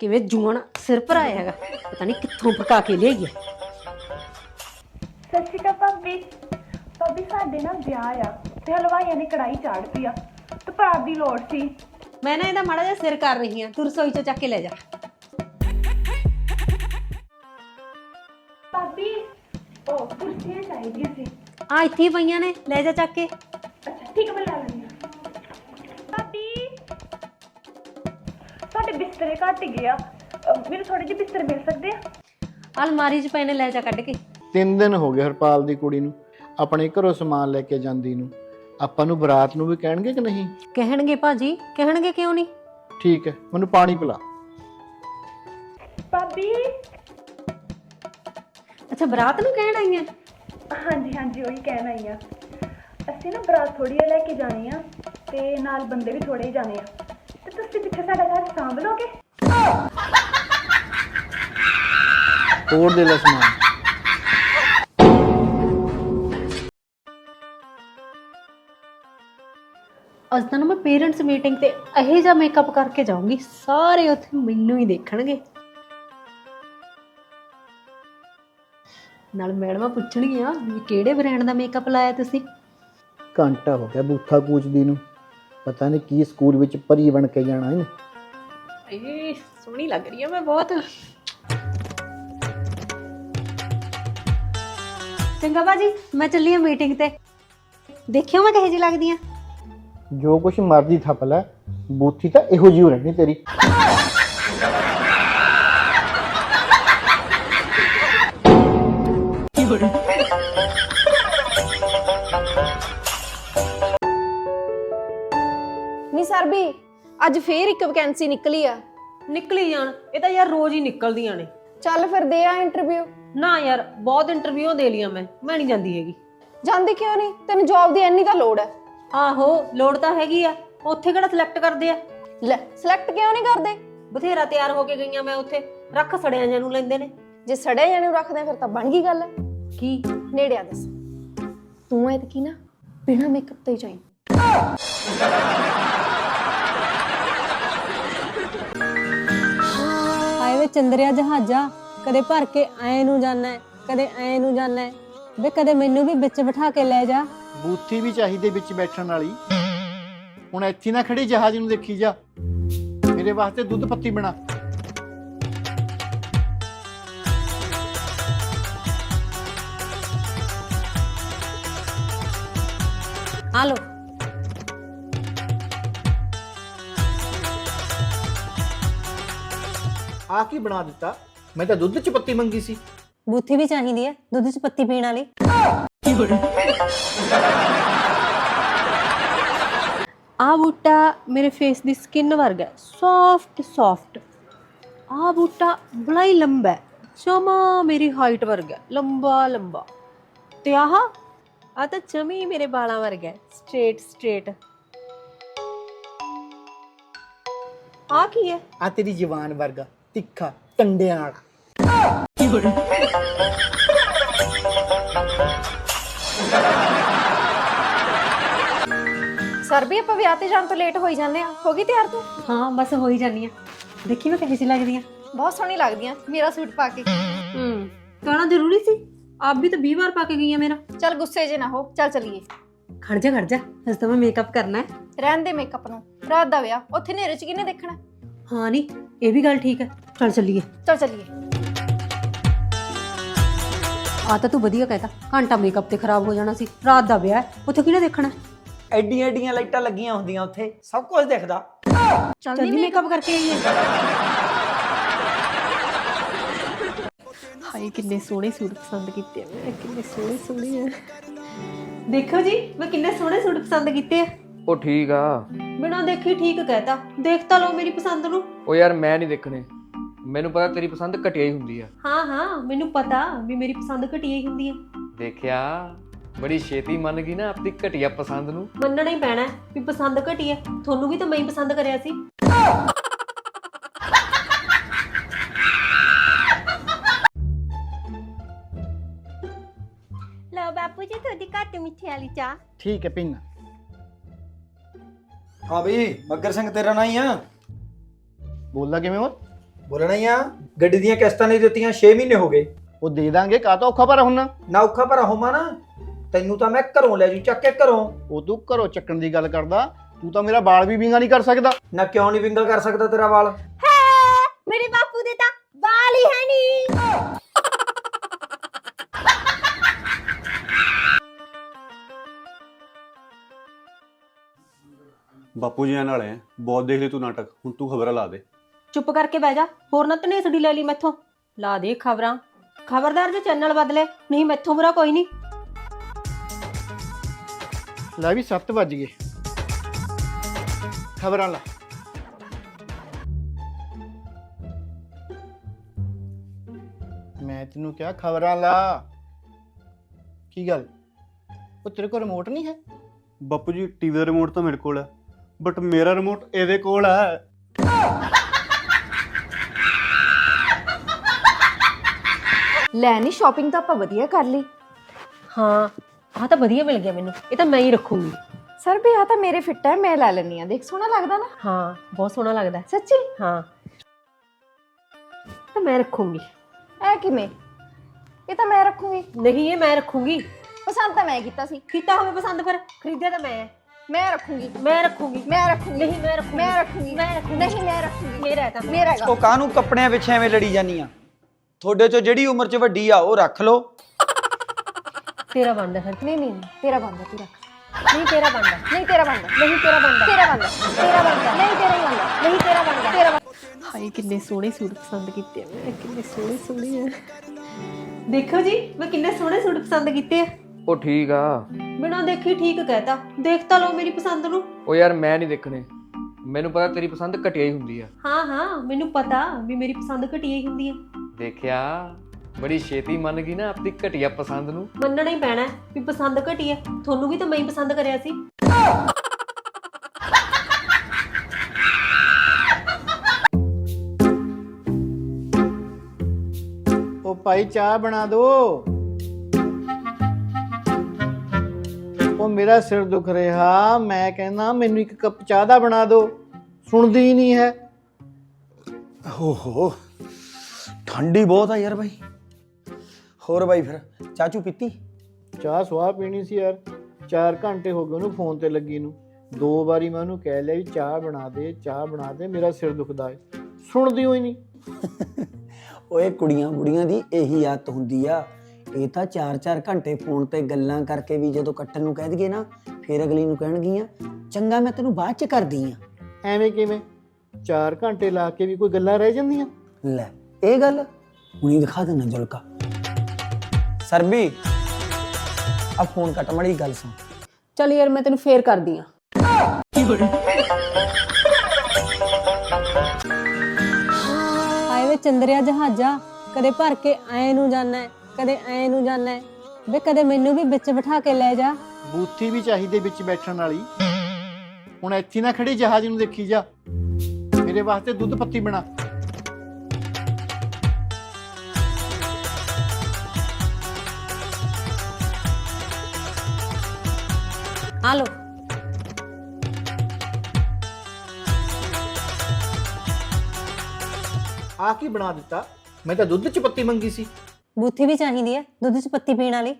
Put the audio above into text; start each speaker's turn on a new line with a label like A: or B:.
A: ਕਿਵੇਂ ਜੂਣ ਸਿਰ ਪਰ ਆਇਆ ਹੈਗਾ। ਪਤਾ ਨਹੀਂ ਕਿੱਥੋਂ ਪਕਾ ਕੇ ਲਿਆਈ ਹੈ
B: ਸਤਿ ਸ਼੍ਰੀ ਅਕਾਲ ਭਾਬੀ। ਭਾਬੀ ਸਾਡੇ ਨਾ ਵਿਆਹ ਆ ਤੇ ਹਲਵਾਈਆਂ ਨੇ ਕੜਾਈ ਚਾੜਤੀ ਆ ਤੇ ਪਰਾਤ ਦੀ ਲੋੜ ਸੀ।
A: ਮੈਂ ਨਾ ਇਹਦਾ ਮਾੜਾ ਜਿਹਾ ਸਿਰ ਕਰ ਰਹੀ ਹਾਂ ਤੂੰ ਰਸੋਈ ਚੋਂ ਚੱਕ ਕੇ ਲੈ ਜਾ।
B: ਭਾਬੀ ਉਹ ਕੁਰਸੀਆਂ ਚਾਹੀਦੀਆਂ ਸੀ।
A: ਆ ਇੱਥੇ ਹੀ ਪਈਆਂ ਨੇ। ਲੈ ਜਾ ਚੱਕ ਕੇ।
B: ਬਿਸਤਰੇ ਘੱਟ ਗਏ ਆ। ਅਹ ਮੈਨੂੰ ਥੋੜੇ ਜਿਹੇ ਬਿਸਤਰੇ ਮਿਲ ਸਕਦੇ ਆ?
A: ਅਲਮਾਰੀ 'ਚ ਪਏ ਨੇ ਲੈ ਜਾ ਕੱਢ ਕੇ।
C: ਤਿੰਨ ਦਿਨ ਹੋ ਗਏ ਹਰਪਾਲ ਦੀ ਕੁੜੀ ਨੂੰ ਆਪਣੇ ਘਰੋਂ ਸਮਾਨ ਲੈ ਕੇ ਜਾਂਦੀ ਨੂੰ। ਆਪਾਂ ਨੂੰ ਬਰਾਤ ਨੂੰ ਵੀ ਕਹਿਣਗੇ ਕਿ ਨਹੀਂ?
A: ਕਹਿਣਗੇ ਭਾਜੀ ਕਹਿਣਗੇ ਕਿਉਂ ਨਹੀਂ?
C: ਠੀਕ ਹੈ ਮੈਨੂੰ ਪਾਣੀ ਪਿਲਾ।
B: ਭਾਬੀ?
A: ਅੱਛਾ ਬਰਾਤ ਨੂੰ ਕਹਿਣ ਆਈਆਂ
B: ਹਾਂਜੀ ਹਾਂਜੀ ਉਹੀ ਕਹਿਣ ਆਈ ਆ। ਅਸੀਂ ਨਾ ਬਰਾਤ ਥੋੜੀ ਲੈ ਕੇ ਜਾਣੀ ਆ ਤੇ ਨਾਲ ਬੰਦੇ ਵੀ ਥੋੜੇ ਹੀ ਜਾਣੇ ਆ। ਤੁਸੀਂ ਪਿੱਛੇ ਸਾਡਾ ਘਰ ਸਾਂਭ ਲਓਗੇ
C: ਹੋਰ ਦੇ ਲੈ ਸਮਾਨ।
A: ਅੱਜ ਤਾਂ ਨਾ ਮੈਂ ਪੇਰੈਂਟਸ ਮੀਟਿੰਗ ਤੇ ਇਹੋ ਜਿਹਾ ਮੇਕਅਪ ਕਰਕੇ ਜਾਊਂਗੀ ਸਾਰੇ ਉੱਥੇ ਮੈਨੂੰ ਹੀ ਦੇਖਣਗੇ। ਨਾਲ ਮੈਡਮਾਂ ਪੁੱਛਣਗੀਆਂ ਵੀ ਕਿਹੜੇ ਬ੍ਰਾਂਡ ਦਾ ਮੇਕਅਪ ਲਾਇਆ ਤੁਸੀਂ?
C: ਘੰਟਾ ਹੋ ਗਿਆ ਬੂਥਾ ਕੂਚਦੀ ਨੂੰ। ਪਤਾ ਨਹੀਂ ਕੀ ਸਕੂਲ ਵਿੱਚ ਪਰੀ ਬਣ ਕੇ ਜਾਣਾ ਹੈ
A: ਏ ਸੋਹਣੀ ਲੱਗ ਰਹੀ ਆ ਮੈਂ ਬਹੁਤ। ਚੰਗਾ ਬਾਜੀ ਮੈਂ ਚੱਲੀ ਆ ਮੀਟਿੰਗ ਤੇ। ਦੇਖਿਓ ਮੈਂ ਕਿਹੋ ਜਿਹੀ ਲੱਗਦੀ ਆ।
C: ਜੋ ਕੁਛ ਮਰਜ਼ੀ ਥੱਪ ਲੈ ਬੂਥੀ ਤਾਂ ਇਹੋ ਜਿਹੀ ਓ ਰਹਿਣੀ ਤੇਰੀ।
D: ਨੀ ਸਰਬੀ ਅੱਜ ਫੇਰ ਇੱਕ ਵੈਕੈਂਸੀ ਨਿਕਲੀ ਆ।
A: ਨਿਕਲੀ ਜਾਣ ਇਹ ਤਾਂ ਯਾਰ ਰੋਜ਼ ਹੀ ਨਿਕਲਦੀਆਂ ਨੇ।
D: ਚੱਲ ਫਿਰ ਦੇ ਆ ਇੰਟਰਵਿਊ
A: ਨਾ ਯਾਰ ਬਹੁਤ ਇੰਟਰਵਿਊ ਦੇ ਲੀਆਂ ਮੈਂ ਮੈਂ ਨਹੀਂ ਜਾਂਦੀ ਹੈਗੀ।
D: ਜਾਂਦੀ ਕਿਉਂ ਨਹੀਂ? ਤੈਨੂੰ ਜੌਬ ਦੀ ਇੰਨੀ ਤਾਂ ਲੋੜ ਹੈ
A: ਆਹੋ ਲੋੜ ਤਾਂ ਹੈਗੀ ਆ ਉੱਥੇ ਕਿਹੜਾ ਸਿਲੈਕਟ ਕਰਦੇ ਆ?
D: ਲੈ ਸਿਲੈਕਟ ਕਿਉਂ ਨਹੀਂ ਕਰਦੇ?
A: ਬਥੇਰਾ ਤਿਆਰ ਹੋ ਕੇ ਗਈਆਂ ਮੈਂ ਉੱਥੇ ਰੱਖ ਸੜਿਆਂ ਜਾਂ ਨੂੰ ਲੈਂਦੇ ਨੇ।
D: ਜੇ ਸੜੇ ਜਾਣੇ ਨੂੰ ਰੱਖਦੇ ਆ, ਫਿਰ ਤਾਂ ਬਣ ਗਈ ਗੱਲ।
A: ਕੀ?
D: ਨੇੜੇ ਆ ਦੱਸ। ਤੂੰ ਐਤ ਕੀ ਨਾ ਬਿਨਾ ਮੇਕਅਪ ਤੋਂ ਹੀ ਚਾਹੀ
E: ਚੰਦਰਿਆ ਜਹਾਜ਼ਾ ਕਦੇ ਭਰ ਕੇ ਐ ਨੂੰ ਜਾਣਾ ਹੈ, ਕਦੇ ਐ ਨੂੰ ਜਾਣਾ। ਹੈ। ਵੇ ਕਦੇ ਮੈਨੂੰ ਵੀ ਵਿੱਚ ਬਿਠਾ ਕੇ ਲੈ ਜਾ।
C: ਬੂਥੀ ਵੀ ਚਾਹੀਦੀ ਵਿੱਚ ਬੈਠਣ ਵਾਲੀ। ਹੁਣ ਇੱਥੇ ਨਾ ਖੜੀ ਜਹਾਜ਼ ਨੂੰ ਦੇਖੀ ਜਾ। ਮੇਰੇ ਵਾਸਤੇ ਦੁੱਧ ਪੱਤੀ ਬਣਾ।
A: ਆ ਲੋ
C: ਆ ਕੀ ਬਣਾ ਦਿੱਤਾ? ਮੈਂ ਤਾਂ ਦੁੱਧ ਚ ਪੱਤੀ ਮੰਗੀ ਸੀ।
E: ਬੂਥੀ ਵੀ ਚਾਹੀਦੀ ਹੈ ਦੁੱਧ 'ਚ ਪੱਤੀ ਪੀਣ ਵਾਲੀ।
A: ਆ ਬੂਟਾ ਮੇਰੇ ਫੇਸ ਦੀ ਸਕਿਨ ਵਰਗਾ ਸੌਫਟ ਸੌਫਟ ਆ ਬੂਟਾ ਬੜਾ ਹੀ ਲੰਬਾ ਹੈ ਜਮਾ ਮੇਰੀ ਹਾਈਟ ਵਰਗਾ ਹੈ, ਲੰਬਾ ਲੰਬਾ। ਤੇ ਆਹ ਆ ਤਾਂ ਜਮੀ ਮੇਰੇ ਬਾਲਾਂ ਵਰਗਾ ਸਟ੍ਰੇਟ ਸਟ੍ਰੇਟ ਆ ਕੀ ਹੈ?
C: ਆ ਤੇਰੀ ਜਵਾਨ ਵਰਗਾ। ਤਿੱਖਾ ਟੰਡਿਆਂ ਵਾਲਾ।
D: ਸਰਬੀ ਆਪਾਂ ਵਿਆਹ ਤੇ ਜਾਣ ਤੋਂ ਲੇਟ ਹੋਈ ਜਾਂਦੇ ਆ। ਹੋ ਗਈ ਤਿਆਰ ਤੂੰ?
A: ਹਾਂ ਬਸ ਹੋ ਹੀ ਜਾਨੀ ਆ। ਦੇਖੀ ਮੈਂ ਕਿਹੋ ਜਿਹੀ ਲੱਗਦੀ ਆ।
D: ਬਹੁਤ ਸੋਹਣੀ ਲੱਗਦੀਆਂ ਮੇਰਾ ਸੂਟ ਪਾ ਕੇ।
A: ਹੂੰ ਕਹਿਣਾ ਜ਼ਰੂਰੀ ਸੀ? ਆਪ ਵੀ ਤਾਂ 20 ਵਾਰ ਪਾ ਕੇ ਗਈ ਆ ਮੇਰਾ।
D: ਚੱਲ ਗੁੱਸੇ 'ਚ ਨਾ ਹੋ ਚੱਲ ਚੱਲੀਏ।
A: ਖੜ ਜਾ ਖੜ ਜਾ ਅੱਜ ਤਾਂ ਮੈਂ ਮੇਕਅਪ ਕਰਨਾ ਹੈ।
D: ਰਹਿਣ ਦੇ ਮੇਕਅਪ ਨੂੰ ਰਾਤ ਦਾ ਵਿਆਹ ਉੱਥੇ ਨੇਰੇ 'ਚ ਕਿਹਨੇ ਦੇਖਣਾ?
A: ਹਾਂ ਨਹੀਂ ਇਹ ਵੀ ਗੱਲ ਠੀਕ ਹੈ। ਚੱਲ ਚੱਲੀਏ।
D: ਚੱਲ ਚੱਲੀਏ।
A: ਆ ਤਾਂ ਤੂੰ ਵਧੀਆ ਕਹਿਤਾ ਘੰਟਾ ਮੇਕਅਪ ਤੇ ਖਰਾਬ ਹੋ ਜਾਣਾ ਸੀ ਰਾਤ ਦਾ ਵਿਆਹ ਹੈ, ਉੱਥੇ ਕਿਹਨੇ ਦੇਖਣਾ
F: ਐਡੀਆਂ ਐਡੀਆਂ ਲਾਈਟਾਂ ਲੱਗੀਆਂ ਹੁੰਦੀਆਂ ਉੱਥੇ ਸਭ ਕੁਝ ਦਿਖਦਾ।
A: ਚੱਲਦੀ ਮੇਕਅਪ ਕਰਕੇ ਆਈਏ। ਹਾਏ ਕਿੰਨੇ ਸੋਹਣੇ ਸੂਟ ਪਸੰਦ ਕੀਤੇ ਆ। ਮੈਂ ਕਿੰਨੇ ਸੋਹਣੇ ਸੋਹਣੇ ਆ। ਦੇਖੋ ਜੀ ਮੈਂ ਕਿੰਨੇ ਸੋਹਣੇ ਸੂਟ ਪਸੰਦ ਕੀਤੇ ਆ।
G: ਉਹ ਠੀਕ ਆ।
A: ਬਿਨਾਂ ਦੇਖੀ ਠੀਕ ਕਹਿਤਾ। ਦੇਖ ਤਾਂ ਲਓ ਮੇਰੀ ਪਸੰਦ ਨੂੰ।
G: ਉਹ ਯਾਰ ਮੈਂ ਨਹੀਂ ਦੇਖਣੇ। ਮੈਨੂੰ ਪਤਾ ਤੇਰੀ ਪਸੰਦ ਘਟਿਆ ਹੀ ਹੁੰਦੀ ਆ।
A: ਹਾਂ ਹਾਂ ਮੈਨੂੰ ਪਤਾ ਵੀ ਮੇਰੀ ਪਸੰਦ ਘਟੀਆ ਹੀ ਹੁੰਦੀ ਹੈ
G: ਦੇਖਿਆ ਬੜੀ ਛੇਤੀ ਮੰਨ ਗਈ ਨਾ ਆਪਣੀ ਘਟੀਆ ਪਸੰਦ ਨੂੰ।
A: ਮੰਨਣਾ ਹੀ ਪੈਣਾ ਹੈ ਵੀ ਪਸੰਦ ਘਟੀ ਹੈ ਤੁਹਾਨੂੰ ਵੀ ਤਾਂ ਮੈਂ ਹੀ ਪਸੰਦ ਕਰਿਆ ਸੀ।
E: ਲਓ ਬਾਪੂ ਜੀ ਤੁਹਾਡੀ ਘੱਟ ਮਿੱਠੇ ਵਾਲੀ ਚਾਹ।
C: ਠੀਕ ਹੈ ਪਿੰਨਾ।
F: ਹਾਂ ਬਈ ਮੱਗਰ ਸਿੰਘ ਤੇਰਾ ਨਾਂ ਹੀ ਆ।
C: ਬੋਲਦਾ ਕਿਵੇਂ ਹੋ
F: ਬੋਲਣਾ ਹੀ ਆ। ਗੱਡੀ ਦੀਆਂ ਕਿਸ਼ਤਾਂ ਨਹੀਂ ਦਿੱਤੀਆਂ 6 ਮਹੀਨੇ ਹੋ ਗਏ।
C: ਉਹ ਦੇ ਦਾਂਗੇ ਕਾ ਤਾਂ ਔਖਾ ਪਰ ਹੁਣ
F: ਨਾ ਔਖਾ ਪਰ ਹੋਮਾ ਨਾ ਤੈਨੂੰ ਤਾਂ ਮੈਂ ਘਰੋਂ ਲੈ ਜੂ ਚੱਕ ਕੇ ਘਰੋਂ।
C: ਉਹ ਤੂੰ ਘਰੋਂ ਚੱਕਣ ਦੀ ਗੱਲ ਕਰਦਾ ਤੂੰ ਤਾਂ ਮੇਰਾ ਬਾਲ ਵੀ ਵਿੰਗਾ ਨਹੀਂ ਕਰ ਸਕਦਾ।
F: ਨਾ ਕਿਉਂ ਨਹੀਂ ਵਿੰਗਾ ਕਰ ਸਕਦਾ ਤੇਰਾ ਵਾਲ?
D: ਮੇਰੇ ਬਾਪੂ ਦੇ ਤਾਂ ਬਾਲ ਹੀ ਹੈ ਨਹੀਂ
H: ਬਾਪੂ ਜੀ ਨਾਲ ਹੈ ਬਹੁਤ ਦੇਖ ਲਈ ਤੂੰ ਨਾਟਕ ਹੁਣ ਤੂੰ ਖਬਰਾਂ ਲਾ ਦੇ।
A: ਚੁੱਪ ਕਰਕੇ ਬਹਿ ਜਾ ਹੋਰ ਨਾ ਤਨੇਸੜੀ ਲੈ ਲਈ ਮੈਥੋਂ। ਲਾ ਦੇ ਖਬਰਾਂ। ਖਬਰਦਾਰ ਜੇ ਚੈਨਲ ਬਦਲੇ ਨਹੀਂ ਮੈਥੋਂ ਬੁਰਾ ਕੋਈ ਨਹੀਂ।
C: ਲੈ ਵੀ 7 ਵੱਜ ਗਏ। ਖਬਰਾਂ ਲਾ। ਮੈਂ ਤੈਨੂੰ ਕਿਹਾ ਖਬਰਾਂ ਲਾ। ਕੀ ਗੱਲ? ਉਹ ਤੇਰੇ ਕੋਲ ਰਿਮੋਟ ਨਹੀਂ ਹੈ?
H: ਬਾਪੂ ਜੀ ਟੀਵੀ ਦਾ ਰਿਮੋਟ ਤਾਂ ਮੇਰੇ ਕੋਲ ਹੈ ਬਟ ਮੇਰਾ ਰਿਮੋਟ ਇਹਦੇ ਕੋਲ ਹੈ
D: ਲੈ ਨਹੀਂ ਸ਼ਾਪਿੰਗ ਤਾਂ ਆਪਾਂ ਵਧੀਆ ਕਰ ਲਈ।
A: ਹਾਂ ਆਹ ਤਾਂ ਵਧੀਆ ਮਿਲ ਗਿਆ ਮੈਨੂੰ। ਇਹ ਤਾਂ ਮੈਂ ਹੀ ਰੱਖੂੰਗੀ।
D: ਸਰ ਵੀ ਆ ਤਾਂ ਮੇਰੇ ਫਿੱਟ ਹੈ ਮੈਂ ਲੈ ਲੈਣੀ ਆ ਦੇਖ ਸੋਹਣਾ ਲੱਗਦਾ ਨਾ?
A: ਹਾਂ ਬਹੁਤ ਸੋਹਣਾ ਲੱਗਦਾ ਹੈ।
D: ਸੱਚੀ?
A: ਹਾਂ। ਤਾਂ ਮੈਂ ਰੱਖੂੰਗੀ।
D: ਐ ਕਿਵੇਂ? ਇਹ ਤਾਂ ਮੈਂ ਰੱਖੂੰਗੀ।
A: ਨਹੀਂ ਇਹ ਮੈਂ ਰੱਖੂੰਗੀ।
D: ਪਸੰਦ ਤਾਂ ਮੈਂ ਕੀਤਾ ਸੀ।
A: ਕੀਤਾ ਹੋਵੇ ਪਸੰਦ ਫਿਰ। ਖਰੀਦਿਆ ਤਾਂ ਮੈਂ। ਹੈ।
D: ਮੈਂ ਰੱਖੂੰਗੀ।
A: ਮੈਂ ਰੱਖੂੰਗੀ।
D: ਮੈਂ ਰੱਖੂੰਗੀ।
A: ਨਹੀਂ ਮੈਂ ਰੱਖੂੰਗੀ।
D: ਮੈਂ ਰੱਖੂੰਗੀ।
A: ਮੈਂ ਰੱਖੂੰਗੀ।
D: ਨਹੀਂ ਮੈਂ ਰੱਖੂੰਗੀ।
A: ਮੇਰਾ ਹੈ ਤਾਂ
D: ਮੇਰਾ ਹੈਗਾ।
F: ਉਹ ਕਾਹਨੂੰ ਕੱਪੜਿਆਂ ਪਿੱਛੇ ਐਵੇਂ ਲੜੀ ਜਾਨੀ ਆ? ਤੁਹਾਡੇ ਚੋਂ ਜਿਹੜੀ ਉਮਰ 'ਚ ਵੱਡੀ ਆ ਉਹ ਰੱਖ ਲਓ।
A: ਤੇਰਾ ਬਣਦਾ ਫਿਰ।
D: ਨਹੀਂ ਨਹੀਂ ਤੇਰਾ ਬੰਦਾ ਤੂੰ ਰੱਖ।
A: ਨਹੀਂ ਤੇਰਾ ਬਣਦਾ
D: ਨਹੀਂ ਤੇਰਾ ਬੰਦਾ।
A: ਨਹੀਂ ਤੇਰਾ ਬਣਦਾ
D: ਤੇਰਾ ਬੰਦਾ। ਤੇਰਾ ਬੰਦਾ। ਨਹੀਂ ਤੇਰਾ ਹੀ ਬੰਦਾ।
A: ਨਹੀਂ ਤੇਰਾ ਬਣਦਾ
D: ਤੇਰਾ ਬੰਦਾ।
A: ਹਾਏ ਕਿੰਨੇ ਸੋਹਣੇ ਸੂਟ ਪਸੰਦ ਕੀਤੇ ਆ। ਮੈਂ ਕਿੰਨੇ ਸੋਹਣੇ ਸੋਹਣੇ ਆ। ਦੇਖੋ ਜੀ ਮੈਂ ਕਿੰਨੇ ਸੋਹਣੇ ਸੂਟ ਪਸੰਦ ਕੀਤੇ ਆ।
G: ਉਹ ਠੀਕ ਆ।
A: ਬਿਨਾਂ ਦੇਖੀ ਠੀਕ ਕਹਿਤਾ। ਦੇਖ ਤਾਂ ਲਓ ਮੇਰੀ ਪਸੰਦ ਨੂੰ।
G: ਉਹ ਯਾਰ ਮੈਂ ਨਹੀਂ ਦੇਖਣੇ। ਮੈਨੂੰ ਪਤਾ ਤੇਰੀ ਪਸੰਦ ਘਟਿਆ ਹੀ ਹੁੰਦੀ ਆ।
A: ਹਾਂ ਹਾਂ ਮੈਨੂੰ ਪਤਾ ਵੀ ਮੇਰੀ ਪਸੰਦ ਘਟੀਆ ਹੀ ਹੁੰਦੀ ਹੈ
G: ਦੇਖਿਆ ਬੜੀ ਛੇਤੀ ਮੰਨ ਗਈ ਨਾ ਆਪਣੀ ਘਟੀਆ ਪਸੰਦ ਨੂੰ।
A: ਮੰਨਣਾ ਹੀ ਪੈਣਾ ਹੈ ਵੀ ਪਸੰਦ ਘਟੀ ਹੈ ਤੁਹਾਨੂੰ ਵੀ ਤਾਂ ਮੈਂ ਹੀ ਪਸੰਦ ਕਰਿਆ ਸੀ।
C: ਉਹ ਭਾਈ ਚਾਹ ਬਣਾ ਦੋ। ਉਹ ਮੇਰਾ ਸਿਰ ਦੁਖ ਰਿਹਾ ਮੈਂ ਕਹਿੰਦਾ ਮੈਨੂੰ ਇੱਕ ਕੱਪ ਚਾਹ ਦਾ ਬਣਾ ਦਿਓ। ਸੁਣਦੀ ਹੀ ਨਹੀਂ ਹੈ।
F: ਹੋ ਹੋ ਠੰਡੀ ਬਹੁਤ ਆ ਯਾਰ ਬਾਈ। ਹੋਰ ਬਾਈ ਫਿਰ ਚਾਚੂ ਪੀਤੀ?
C: ਚਾਹ ਸਵਾਹ ਪੀਣੀ ਸੀ ਯਾਰ। 4 ਘੰਟੇ ਹੋ ਗਏ ਉਹਨੂੰ ਫੋਨ ਤੇ ਲੱਗੀ ਨੂੰ। ਦੋ ਵਾਰੀ ਮੈਂ ਉਹਨੂੰ ਕਹਿ ਲਿਆ ਵੀ ਚਾਹ ਬਣਾ ਦੇ ਚਾਹ ਬਣਾ ਦੇ ਮੇਰਾ ਸਿਰ ਦੁਖਦਾ ਹੈ। ਸੁਣਦੀ ਹੋਈ ਨਹੀਂ।
I: ਓਏ ਕੁੜੀਆਂ ਬੁੜੀਆਂ ਦੀ ਇਹੀ ਆਦਤ ਹੁੰਦੀ ਆ। ਇਹ ਤਾਂ 4-4 ਘੰਟੇ ਫੋਨ ਤੇ ਗੱਲਾਂ ਕਰਕੇ ਵੀ ਜਦੋਂ ਕੱਟਣ ਨੂੰ ਕਹਿ ਦਈਏ ਨਾ ਫਿਰ ਅਗਲੀ ਨੂੰ ਕਹਿਣਗੀਆਂ ਚੰਗਾ ਮੈਂ ਤੈਨੂੰ ਬਾਅਦ ਚ ਕਰਦੀ ਆ।
C: ਐਵੇਂ ਕਿਵੇਂ? 4 ਘੰਟੇ ਲਾ ਕੇ ਵੀ ਕੋਈ ਗੱਲਾਂ ਰਹਿ ਜਾਂਦੀਆਂ?
I: ਲੈ ਇਹ ਗੱਲ ਹੁਣੀ ਦਿਖਾ ਦੇਣਾ ਜੁਲਕਾ। ਸਰਬੀ ਆ ਫੋਨ ਕੱਟ ਮੜੀ ਗੱਲ ਸੁਣ।
E: ਚੱਲ ਯਾਰ ਮੈਂ ਤੈਨੂੰ ਫੇਰ ਕਰਦੀ ਆ। ਹਾਏ ਵੇ ਚੰਦਰਿਆ ਜਹਾਜ਼ਾ ਕਦੇ ਭਰ ਕੇ ਐ ਨੂੰ ਜਾਣਾ। ਹੈ, ਕਦੇ ਐ ਨੂੰ ਜਾਣਾ। ਵੇ ਕਦੇ ਮੈਨੂੰ ਵੀ ਵਿੱਚ ਬਿਠਾ ਕੇ ਲੈ ਜਾ।
C: ਬੂਥੀ ਵੀ ਚਾਹੀਦੇ ਵਿੱਚ ਬੈਠਣ ਵਾਲੀ। ਹੁਣ ਇੱਥੇ ਨਾ ਖੜੀ ਜਹਾਜ਼ ਨੂੰ ਦੇਖੀ ਜਾ। ਮੇਰੇ ਵਾਸਤੇ ਦੁੱਧ ਪੱਤੀ ਬਣਾ।
A: ਆ
C: ਆ ਕੀ ਬਣਾ ਦਿੱਤਾ? ਮੈਂ ਤਾਂ ਦੁੱਧ ਚ ਪੱਤੀ ਮੰਗੀ ਸੀ।
E: ਬੂਥੀ ਵੀ ਚਾਹੀਦੀ ਹੈ ਦੁੱਧ ਚ ਪੱਤੀ ਪੀਣ ਵਾਲੀ।